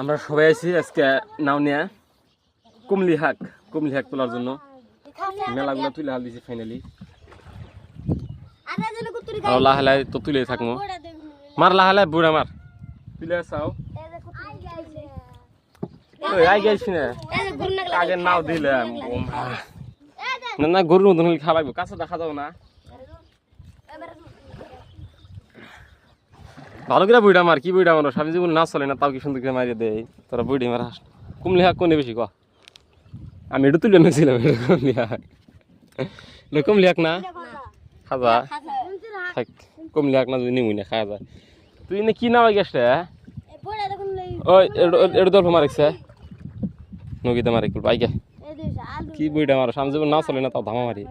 আমরা সবাই আছি আজকে নাও নিয়ে কুমলি হাক কুমলি হাক তোলার জন্য। মেলাগুলো তুলে হাল দিছি ফাইনালি আর লাহে লাহে তো তুলে থাকব। মার লাহে লাহে বুড়া মার। তুলে চাও আই গেছি আগে নাও দিলে না না, গরুর মতন খাওয়াইবো কাছে দেখা যাব না। ভালো করে বুড়া মার, কি বুড়া মারো? স্বামী জীবন না, চলে না, তাও কি সুন্দর করে মারিয়ে দেয়? তোরা বুড়ি মার, হাস কুমলি হাক কোনে বেশি, ক? আমি একটু তুলে নিয়েছিলাম এটা কুমলি হাক। এটা কুমলি হাক না? খাজা। থাক, কুমলি হাক না, যদি নিমুই না খাওয়া যায় তুই এনে কি নামাই গেছে ওই এটা দল মারিছে নগিতে মারি কুল পাইকে কি বুড়িটা মারো? স্বামী জীবন না, চলে না, তাও ধামা মারি।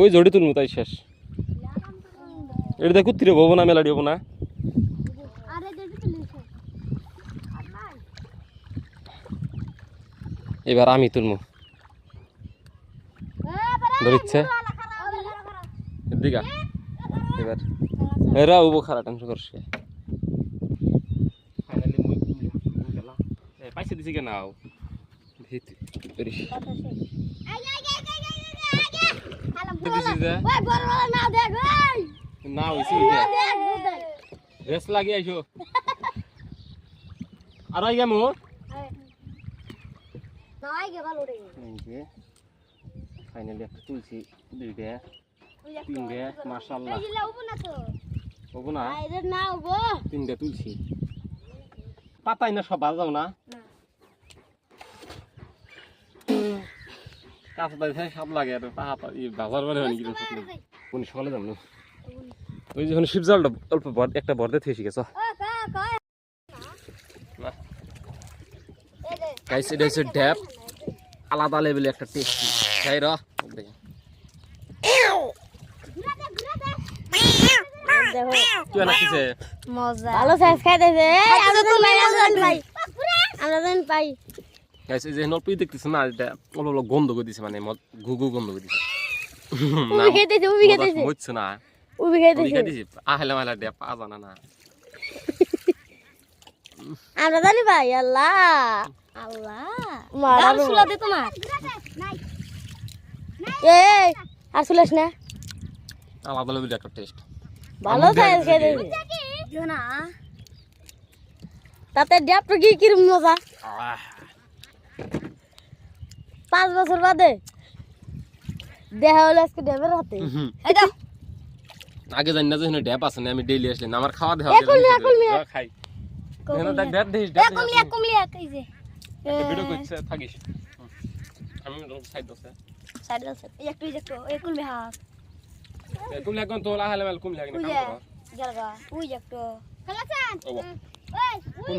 ওই জড়ি তুলমু, তাই শেষ। এটা দেখো তীরে হব না মেলাডি হব না এবার আমি তুলমু ধরিচ্ছে এবার এরা উবো খারা টেনশন করছে পাইছে দিছে কে নাও ভিত করিস না হইছে রেস লাগি আইছো। আর আই গেমু? ফাইনালি একটা তুলছি দুইটা তিনটে মার্শাল্লাহ হব না তিনটে তুলছি। পাতাই না সব বাজাও না। কাঁচা দাই খাই সাপ লাগে আর পাহাড় বাজার বারে হয় নাকি কোন সকালে যাম না। ওই যখন অল্প একটা ভরতে থেকে গেছ গাইস এটা হচ্ছে ড্যাপ আলাদা লেভেলে একটা টেস্ট খাই র। তুই ভালো সাইজ আমরা পাই। গাইস এই যে দেখতেছ না এটা অল্প অল্প গন্ধ করে দিছে মানে ঘু ঘু গন্ধ করে দিছে। না, উবি উবি আহলে ড্যাপ পা জানা না আমরা জানি ভাই আল্লাহ আল্লাহ মারা সুলা দে তোমার এই আর সুলাস না আলাদা লেভেলে একটা টেস্ট ভালো সাইজ খাইতেছে না তাতে ড্যাপটা কি কিরম মজা পাঁচ বছর বাদে দেখা হলো আজকে ড্যাবের হাতে আগে জানি না যে এখানে ড্যাপ আছে না আমি ডেইলি আসলে আমার খাওয়া দেওয়া এ কমলি, এ কমলি, খাই। এখানে দেখ ড্যাপ দিস ড্যাপ কমলি এক কমলি এক এই যে। ভিডিও করছে থাকিস। আমি সাইড দছে সাইড আছে একটু একটু এই কমলি হাত কুম মাল উই একটু। কুম